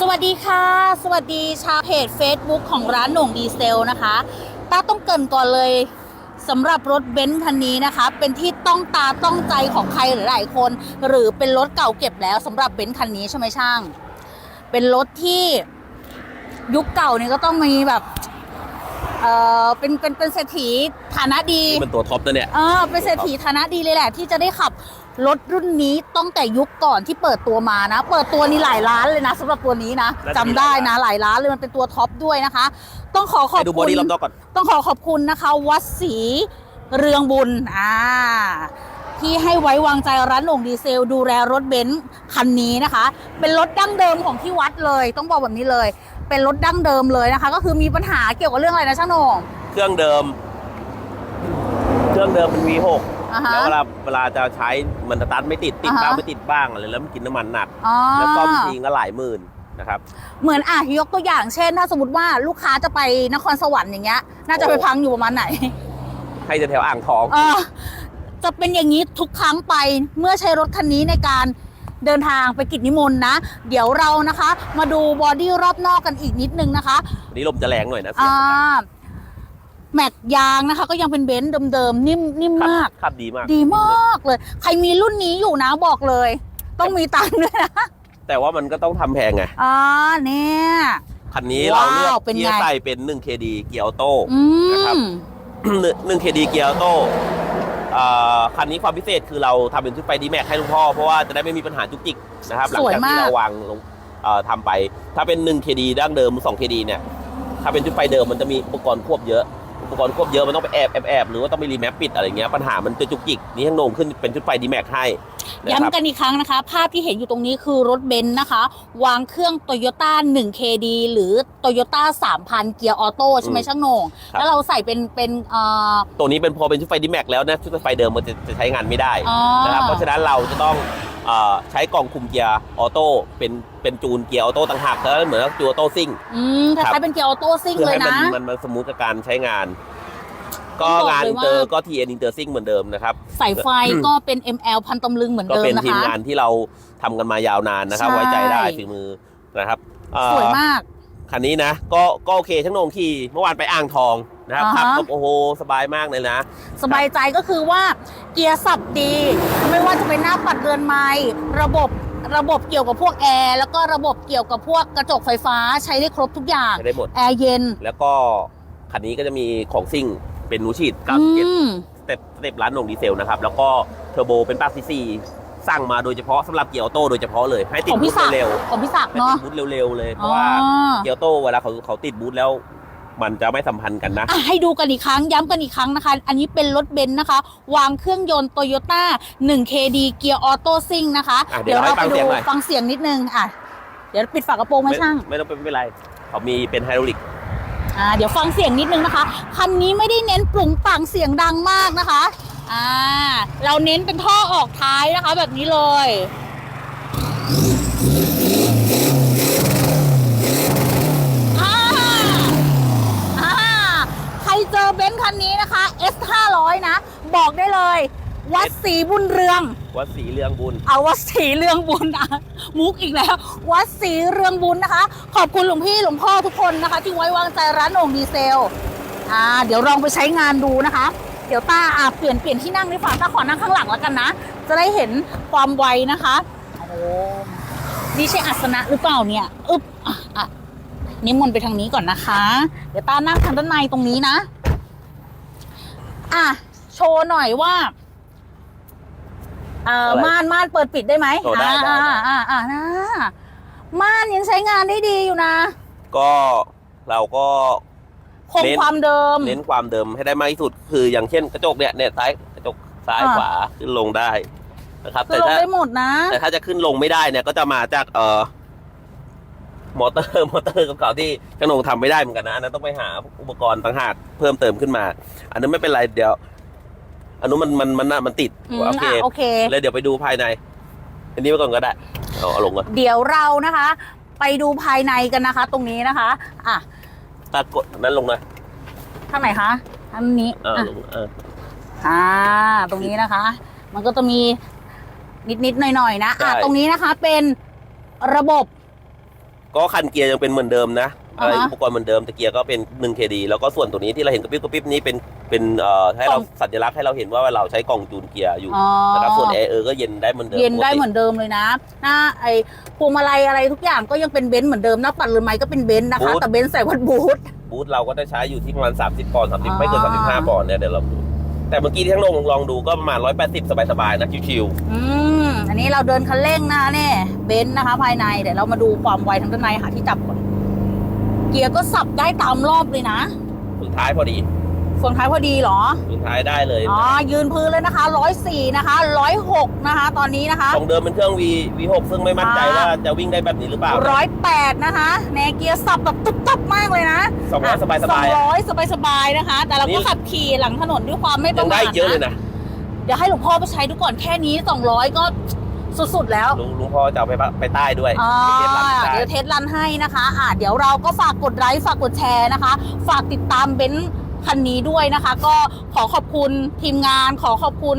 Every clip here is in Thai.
สวัสดีค่ะ สวัสดีชาวเพจ Facebook ของร้านหน่งดีเซลนะคะตาต้องเกินก่อนเลยสำหรับรถเบนซ์คันนี้นะคะ เป็นที่ต้องตาต้องใจของใครหลายคน หรือเป็นรถเก่าเก็บแล้วสำหรับเบนซ์คันนี้ใช่ไหมช่าง เป็นรถที่ยุคเก่านี่ก็ต้องมีแบบ เออเป็นเป็นเป็นเศรษฐีฐานะดีนี่มันตัวท็อปนะเนี่ยเออเป็นเศรษฐีฐานะดีเลยแหละ ที่จะได้ขับรถรุ่นนี้ตั้งแต่ยุคก่อนที่เปิดตัวมานะ เปิดตัวนี้หลายล้านเลยนะสำหรับตัวนี้นะจำได้นะหลายล้านเลยมันเป็นตัวท็อปด้วยนะคะ ต้องขอขอบให้ดูบอคุณดี้รอบนอกก่อน ต้องขอขอบคุณนะคะ วัดศรีเรืองบุญอ่าที่ให้ไว้วางใจร้านหลงดีเซล ดูแลรถเบนซ์คันนี้นะคะ เป็นรถดั้งเดิมของที่วัดเลย ต้องบอกแบบนี้เลย เป็นรถดั้งเดิมเลยนะคะ ก็คือมีปัญหาเกี่ยวกับเรื่องอะไรนะช่างโหนงเครื่องเดิม เครื่องเดิมมัน V6 อ่าฮะแล้วเวลาเวลาจะใช้มันสตาร์ทไม่ติดติดอ่าฮะบ้างไม่ติดบ้างอะไรแล้วมันกินน้ำมันหนัก อ๋อ แล้วซ่อมทีก็หลายหมื่นนะครับ เหมือนอะยกตัวอย่างเช่น ถ้าสมมติว่าลูกค้าจะไปนครสวรรค์อย่างเงี้ย น่าจะไปโอ้พังอยู่ประมาณไหน ให้จะแถวอ่างทอง เออจะเป็นอย่างนี้ทุกครั้งไปเมื่อใช้รถคันนี้ในการ เดินทางไปกิจนิมนต์นะ เดี๋ยวเรานะคะ มาดูบอดี้รอบนอกกันอีกนิดนึงนะคะวันนี้ลมจะแรงหน่อยนะเสียอ่างแม็กยางนะคะ ก็ยังเป็นเบนซ์เดิมๆนิ่มนิ่มขับมาก ขับดีมาก ดีมากเลย ใครมีรุ่นนี้อยู่นะบอกเลย ต้องมีตังค์ด้วยนะแต่ว่ามันก็ต้องทำแพงไง อ่าเนี่ย คันนี้เราเลือกว้าวเป็นไงเกียร์ใส่เป็น 1 KD เกียร์ออโต้ อืนะครับ ม 1 KD เกียร์ออโต้อ่า คันนี้ความพิเศษคือเราทำเป็นชุดไฟดีแม็กให้ลุงพ่อ เพราะว่าจะได้ไม่มีปัญหาจุกจิกนะครับหลังสวยจากมาที่กเราวางลงเอ่อทำไป ถ้าเป็น1 KD ดั้งเดิม2 KD เนี่ยถ้าเป็นชุดไฟเดิมมันจะมีอุปกรณ์ควบเยอะ อุปกรณ์ควบเยอะมันต้องไปแอบแอบแอบหรือว่าต้องไปรีแมปปิดอะไรเงี้ยปัญหามันจะจุกจิกนี่ข้างโหนงขึ้นเป็นชุดไฟดีแม็กให้นะครับ ย้ำกันอีกครั้งนะคะ ภาพที่เห็นอยู่ตรงนี้คือรถเบนซ์นะคะ วางเครื่อง Toyota 1 KD หรือ Toyota 3000 เกียร์ออโต้ใช่ไหมอืมช่างโหนงครับแล้วเราใส่เป็นเป็นเอ่อตัวนี้เป็นพอเป็นชุดไฟดีแม็กแล้วนะชุดไฟเดิมมันจะจะใช้งานไม่ได้อ๋อนะครับเพราะฉะนั้นเราจะต้องเอ่อใช้กล่องคุมเกียร์ออโต้เป็นเป็นจูนเกียร์ออโต้ต่างหากแล้วเหมือนกับจูนออโต้ซิ่งอืมคครัล้ายบๆเป็นเกียร์ออโต้ซิ่งเพื่อเลยให้มันนะมันมันสมูทกับการใช้งาน ก็ต้องบอกงานเลยอินเตอร์ว่าก็ทีเอ็นอินเตอร์ซิ่งเหมือนเดิมนะครับ สายไฟก็เป็น ML พันตำลึงเหมือนก็เดิมเป็นนะทีมคะงานที่เราทำกันมายาวนานนะครับใช่ไว้ใจได้ฝีมือนะครับเอ่อสวยมากคันนี้นะก็ก็โอเคช่างโหนงขี่เมื่อวานไปอ่างทองนะครับอ่าฮะขับก็โอ้โหสบายมากเลยนะ สบายใจก็คือว่าเกียร์สับดี ไม่ว่าจะเป็นหน้าปัดเรือนไม้ระบบระบบเกี่ยวกับพวกแอร์แล้วก็ระบบเกี่ยวกับพวกกระจกไฟฟ้าใช้ได้ครบทุกอย่างใช้ได้หมดแอร์เย็น แล้วก็คันนี้ก็จะมีของซิ่ง เป็นหนูฉีดอื97มสเต็ปสเต็ปร้านหนงดีเซลนะครับ แล้วก็เทอร์โบเป็นปลั๊กซีซีสั่งมาโดยเฉพาะสำหรับเกียร์ออโต้โดยเฉพาะเลยให้ติดของบูพี่ทศักดิ์เร็วของพี่ศักๆดิ์ให้ติเนาะ ดบูทเร็วๆเลยเพอ๋อราะว่าเกียร์ออโต้เวลาเขาเขาติดบูทแล้ว มันจะไม่สัมพันธ์กันนะ อะให้ดูกันอีกครั้งย้ำกันอีกครั้งนะคะ อันนี้เป็นรถเบนซ์นะคะ วางเครื่องยนต์โตโยต้า 1KD เกียร์ออโต้ซิ่งนะคะ อะเดี๋ยวเราไปให้ฟังดูเสียงหน่อย ฟังเสียงนิดนึงอะ เดี๋ยวปิดฝากระโปรงไหมช่าง ไม่ต้องเป็นไม่เป็นไร เขามีเป็นไฮดรอลิก อ่าเดี๋ยวฟังเสียงนิดนึงนะคะ คันนี้ไม่ได้เน้นปรุงปังเสียงดังมากนะคะอ่าเราเน้นเป็นท่อออกท้ายนะคะ แบบนี้เลยใครเจอเบนซ์คันนี้นะคะ S 500นะ บอกได้เลย วัดศรีบุญเรือง วัดสีเรืองบุญ เอาวัดศรีเรืองบุญอะมุกอีกแล้ว วัดศรีเรืองบุญนะคะ ขอบคุณหลวงพี่หลวงพ่อทุกคนนะคะ ที่ไว้วางใจร้านโหน่งดีเซลอ่าเดี๋ยวลองไปใช้งานดูนะคะ เดี๋ยวต้าอ่าเปลี่ยนเปลี่ยนที่นั่งดีกว่าต้าขอนั่งข้างหลังแล้วกันนะ จะได้เห็นความไวนะคะโอ้นี่ใช่อัสนะหรือเปล่าเนี่ยอึ๊บอะอะนิมนต์ไปทางนี้ก่อนนะคะ เดี๋ยวต้านั่งทางด้านในตรงนี้นะ อะ โชว์หน่อยว่า เอ่ออะไรม่านม่านเปิดปิดได้ไหมโอ้ได้ได้ได้ อ่าอ่าอ่านะม่านยังใช้งานได้ดีอยู่นะ ก็เราก็ คงเน้น ความเดิม เน้นความเดิมให้ได้มากที่สุด คืออย่างเช่นกระจกเนี่ยเนี่ยซ้ายกระจกซ้ายอ่า ขวาขึ้นลงได้นะครับ คือแต่ลงถ้าได้หมดนะ แต่ถ้าจะขึ้นลงไม่ได้เนี่ยก็จะมาจากเอ่อมอเตอร์มอเตอร์กับเก่าที่กระหนงทำไม่ได้เหมือนกันนะอันนั้นต้องไปหาอุปกรณ์ต่างหากเพิ่มเติมขึ้นมา อันนั้นไม่เป็นไรเดี๋ยว อันนู้นมันมันมันน่ะมันติดอืมโอเคอะโอเค แล้วเดี๋ยวไปดูภายใน อันนี้ไปก่อนก็ได้เอาเอาลงก่อนเดี๋ยวเรานะคะ ไปดูภายในกันนะคะ ตรงนี้นะคะ อะตากดนั้นลงหน่อยทางไหนคะทางนี้เอออะลงเอออ่า ตรงนี้นะคะ มันก็จะมีนิดๆหน่อยๆนะอะตรงนี้นะคะ เป็นระบบ ก็คันเกียร์ยังเป็นเหมือนเดิมนะ อะไรอ่าฮะอุปกรณ์เหมือนเดิมแต่เกียร์ก็เป็น 1 KD แล้วก็ส่วนตัวนี้ที่เราเห็นกระปิ๊บกระปิ๊บนี้เป็นเป็นเอ่อให้เรากล่อง สัญลักษณ์ให้เราเห็นว่าเราใช้กล่องจูนเกียร์อยู่อ๋อนะครับส่วนแอร์เออก็เย็นได้เหมือนเดิมเย็นได้ปกติเหมือนเดิมเลยนะ หน้าไอพวงมาลัยอะไรทุกอย่างก็ยังเป็นเบนซ์เหมือนเดิมหน้าปัดเรือนไม้ก็เป็นเบนซ์นะคะ แต่เบนซ์ใส่วัดบูท บูธเราก็จะใช้อยู่ที่ประมาณ 30ปอนด์อ่า30 ไม่เกิน 35ปอนด์เนี่ยเดี๋ยวเราดูแต่เมื่อกี้ที่ทั้งลงลองดูก็ประมาณ 180 สบายๆนะชิวอืมอันนี้เราเดินคันเร่งนะคะเนี่ยเบนซ์นะคะ ภายในเดี๋ยวเรามาดูความไวทางด้านในค่ะที่จับก่อน เกียร์ก็สับได้ตามรอบเลยนะๆสุดท้ายพอดีส่วนท้ายพอดีเหรอสุดท้ายได้เลยอ๋อยืนพื้นเลยนะคะร้อยสี่นะคะร้อยหกนะคะ ตอนนี้นะคะของเดิมเป็นเครื่อง V V6 ซึ่งไม่มั่นใจอ่าว่าจะวิ่งได้แบบนี้หรือเปล่าร้อยแปดนะคะแนเกียร์สับแบบตุ๊บตับมากเลยนะสองร้อยสบายสๆองอะร้อยสบายสบายๆนะคะ แต่เรานี่ก็ขับขี่หลังถนนด้วยความไม่ปยัระงมาได้ทเยอะเลยนะนะเดี๋ยวให้หลวงพ่อไปใช้ดูก่อนแค่นี้สองร้อยก็ สุดๆแล้วลุงลุงพ่อจะเอาไปปะไปใต้ด้วยอ่าไปเทศรันใต้ เดี๋ยวเทสรันให้นะคะอ่าเดี๋ยวเราก็ฝากกดไลค์ฝากกดแชร์นะคะ ฝากติดตามเบนซ์คันนี้ด้วยนะคะ ก็ขอขอบคุณทีมงานขอขอบคุณ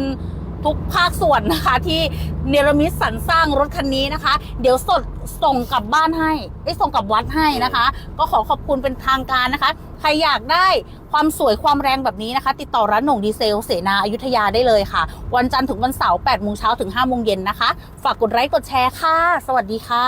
ทุกภาคส่วนนะคะ ที่เนรมิตสรรสร้างรถคันนี้นะคะ เดี๋ยวสดส่งกลับบ้านให้ไอ้ส่งกลับวัดให้นะคะ ก็ขอขอบคุณเป็นทางการนะคะ ใครอยากได้ความสวยความแรงแบบนี้นะคะ ติดต่อร้านหน่งดีเซลเสนาอายุทยาได้เลยค่ะ วันจันทร์ถึงวันเสาร์8โมงเช้าถึง5โมงเย็นนะคะ ฝากกดไลค์กดแชร์ค่ะ สวัสดีค่ะ